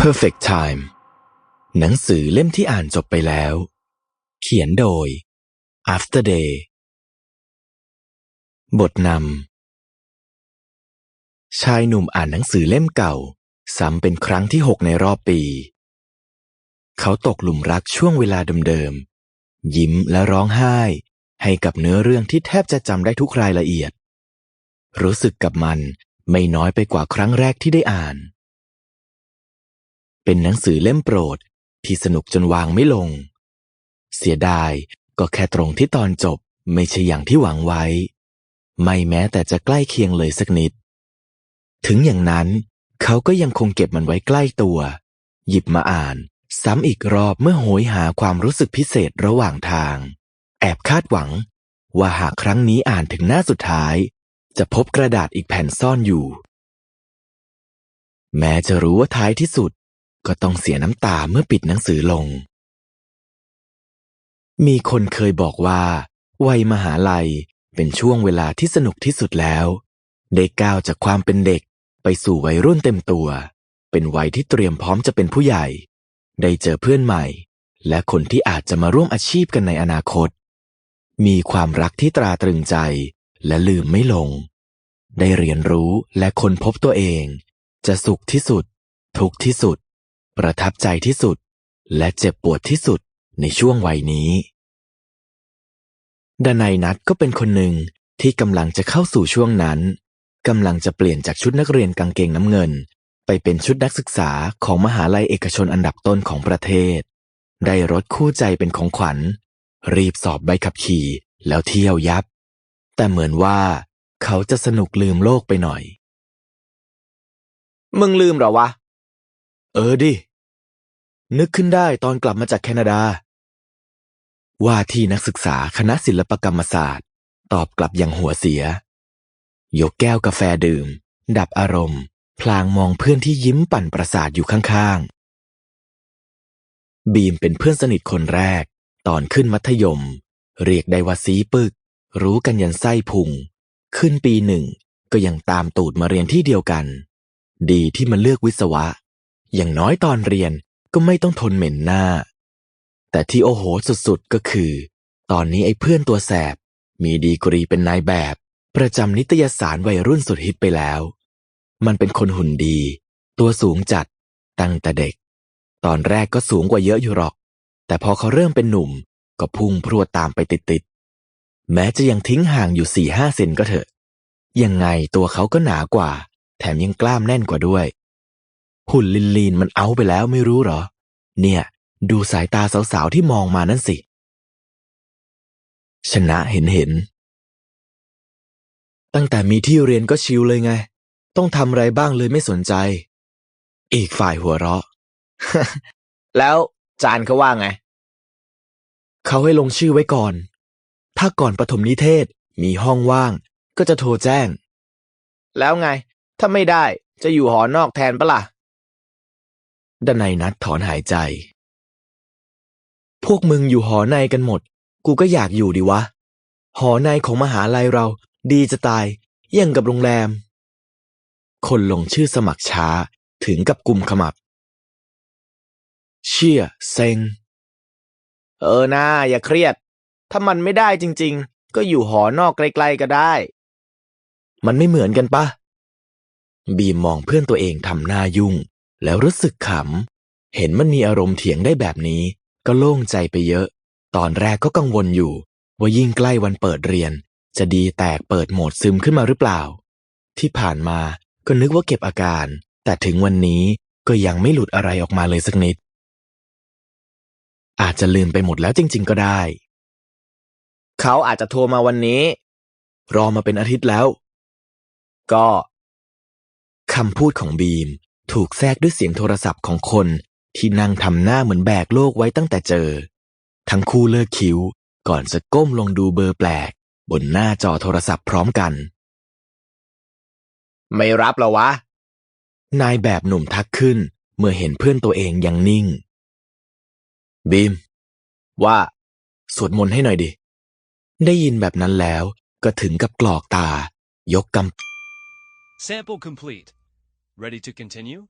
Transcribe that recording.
Perfect Time หนังสือเล่มที่อ่านจบไปแล้ว เขียนโดย After Day บทนำชายหนุ่มอ่านหนังสือเล่มเก่า ซ้ำเป็นครั้งที่หกในรอบปี เขาตกหลุมรักช่วงเวลาเดิมๆ ยิ้มและร้องไห้ให้กับเนื้อเรื่องที่แทบจะจำได้ทุกรายละเอียด รู้สึกกับมันไม่น้อยไปกว่าครั้งแรกที่ได้อ่าน เป็นหนังสือเล่มโปรดที่สนุกจนวางไม่ลง เสียดายก็แค่ตรงที่ตอนจบไม่ใช่อย่างที่หวังไว้ ไม่แม้แต่จะใกล้เคียงเลยสักนิด ถึงอย่างนั้น เขาก็ยังคงเก็บมันไว้ใกล้ตัว หยิบมาอ่าน ซ้ำอีกรอบเมื่อโหยหาความรู้สึกพิเศษระหว่างทาง แอบคาดหวัง ว่าหากครั้งนี้อ่านถึงหน้าสุดท้าย จะพบกระดาษอีกแผ่นซ่อนอยู่ แม้จะรู้ว่าท้ายที่สุดก็ต้องเสียน้ำตาเมื่อปิดหนังสือลง มีคนเคยบอกว่า วัยมหาลัยเป็นช่วงเวลาที่สนุกที่สุดแล้ว ได้ก้าวจากความเป็นเด็กไปสู่วัยรุ่นเต็มตัว เป็นวัยที่เตรียมพร้อมจะเป็นผู้ใหญ่ ได้เจอเพื่อนใหม่ และคนที่อาจจะมาร่วมอาชีพกันในอนาคต มีความรักที่ตราตรึงใจ และลืมไม่ลง ได้เรียนรู้และค้นพบตัวเอง จะสุขที่สุด ทุกข์ที่สุด ประทับใจที่สุด และเจ็บปวดที่สุดในช่วงวัยนี้ดนัยนัทก็เป็นคนหนึ่งที่กำลังจะเข้าสู่ช่วงนั้นกำลังจะเปลี่ยนจากชุดนักเรียนกางเกงน้ำเงิน ไปเป็นชุดนักศึกษาของมหาลัยเอกชนอันดับต้นของประเทศ ได้รถคู่ใจเป็นของขวัญ รีบสอบใบขับขี่แล้วเที่ยวยับ แต่เหมือนว่าเขาจะสนุกลืมโลกไปหน่อย มึงลืมเหรอวะ เออดิ นึกขึ้นได้ตอนกลับมาจากแคนาดา ว่าที่นักศึกษาคณะศิลปกรรมศาสตร์ ตอบกลับอย่างหัวเสีย ยกแก้วกาแฟดื่ม ดับอารมณ์ พลางมองเพื่อนที่ยิ้มปั่นประสาทอยู่ข้างๆ บีมเป็นเพื่อนสนิทคนแรก ตอนขึ้นมัธยม เรียกได้ว่าซีปึก รู้กันยันไส้พุง ขึ้นปีหนึ่งก็ยังตามตูดมาเรียนที่เดียวกัน ดีที่มันเลือกวิศวะ อย่างน้อยตอนเรียนก็ไม่ต้องทนเหม็นหน้า แต่ที่โอโหสุดๆก็คือ ตอนนี้ไอ้เพื่อนตัวแสบ มีดีกรีเป็นนายแบบ ประจำนิตยสารวัยรุ่นสุดฮิตไปแล้ว มันเป็นคนหุ่นดี ตัวสูงจัด ตั้งแต่เด็ก ตอนแรกก็สูงกว่าเยอะอยู่หรอก แต่พอเขาเริ่มเป็นหนุ่มก็พุ่งพรวดตามไปติดๆ แม้จะยังทิ้งห่างอยู่สี่ห้าเซนก็เถอะ ยังไงตัวเขาก็หนากว่า แถมยังกล้ามแน่นกว่าด้วย หุ่นลินลีนมันเอาไปแล้วไม่รู้หรอ เนี่ย ดูสายตาสาวๆที่มองมานั่นสิ ชนะเห็นเห็น ตั้งแต่มีที่เรียนก็ชิลเลยไง ต้องทำอะไรบ้างเลยไม่สนใจ อีกฝ่ายหัวเราะ แล้วจานเขาว่าไง เขาให้ลงชื่อไว้ก่อน ถ้าก่อนปฐมนิเทศมีห้องว่าง ก็จะโทรแจ้ง แล้วไง ถ้าไม่ได้จะอยู่หอนอกแทนปะล่ะดนัยนัดถอนหายใจ พวกมึงอยู่หอในกันหมด กูก็อยากอยู่ดิวะ หอในของมหาลัยเรา ดีจะตายยี่ยงกับโรงแรม คนลงชื่อสมัครช้าถึงกับกลุ่มขมับ เชี่ยเซ็ง เออนาอย่าเครียด ถ้ามันไม่ได้จริง ๆ ก็อยู่หอนอกไกลๆก็ได้ มันไม่เหมือนกันปะบีมมองเพื่อนตัวเองทำหน้ายุ่ง แล้วรู้สึกขำ เห็นมันมีอารมณ์เถียงได้แบบนี้ ก็โล่งใจไปเยอะ ตอนแรกก็กังวลอยู่ ว่ายิ่งใกล้วันเปิดเรียน จะดีแตกเปิดโหมดซึมขึ้นมาหรือเปล่า ที่ผ่านมาก็นึกว่าเก็บอาการ แต่ถึงวันนี้ก็ยังไม่หลุดอะไรออกมาเลยสักนิด อาจจะลืมไปหมดแล้วจริง ๆ ก็ได้ เขาอาจจะโทรมาวันนี้ รอมาเป็นอาทิตย์แล้ว ก็คำพูดของบีมถูกแทรกด้วยเสียงโทรศัพท์ของคนที่นั่งทำหน้าเหมือนแบกโลกไว้ตั้งแต่เจอ ทั้งคู่เลิกคิ้ว ก่อนจะก้มลงดูเบอร์แปลก บนหน้าจอโทรศัพท์พร้อมกัน ไม่รับเหรอวะ นายแบบหนุ่มทักขึ้น เมื่อเห็นเพื่อนตัวเองยังนิ่ง บีม ว่า สวดมนต์ให้หน่อยดิ ได้ยินแบบนั้นแล้วก็ถึงกับกรอกตา ยกกำ Sample complete. Ready to continue?